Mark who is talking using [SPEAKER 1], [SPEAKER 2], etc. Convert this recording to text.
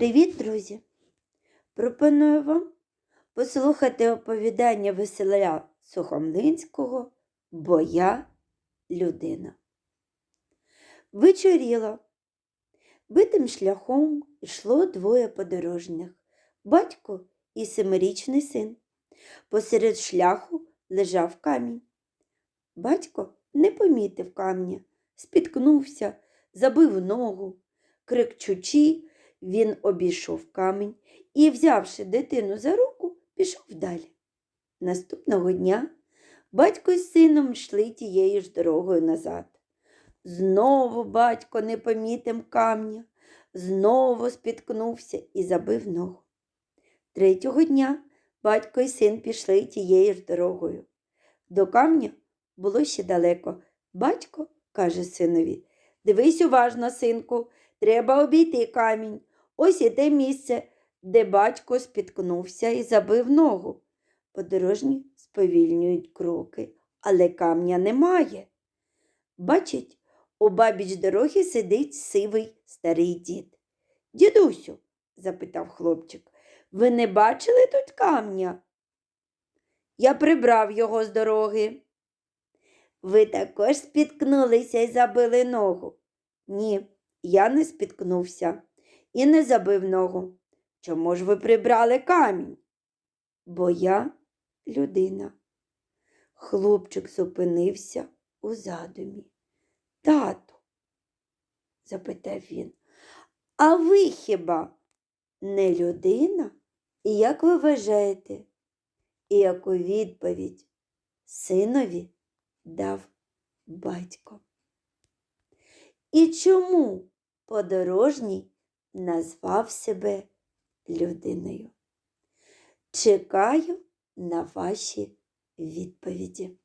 [SPEAKER 1] Привіт, друзі! Пропоную вам послухати оповідання Василя Сухомлинського Бо я людина. Вечоріло. Битим шляхом йшло двоє подорожніх батько і семирічний син. Посеред шляху лежав камінь. Батько не помітив камня, спіткнувся, забив ногу. Крикчучи, він обійшов камінь і, взявши дитину за руку, пішов далі. Наступного дня батько з сином йшли тією ж дорогою назад. Знову батько не помітив камня, знову спіткнувся і забив ногу. Третього дня батько і син пішли тією ж дорогою. До камня було ще далеко. Батько каже синові Дивись уважно, синку, треба обійти камінь. Ось і те місце, де батько спіткнувся і забив ногу. Подорожні сповільнюють кроки, але камня немає. Бачить, у бабіч дороги сидить сивий старий дід. Дідусю, запитав хлопчик, ви не бачили тут камня? Я прибрав його з дороги. Ви також спіткнулися і забили ногу. Ні, я не спіткнувся і не забив ногу. Чому ж ви прибрали камінь? Бо я людина. Хлопчик зупинився у задумі. Тату, запитав він, а ви хіба не людина? І як ви вважаєте? І яку відповідь синові дав батько? І чому подорожній назвав себе людиною? Чекаю на ваші відповіді.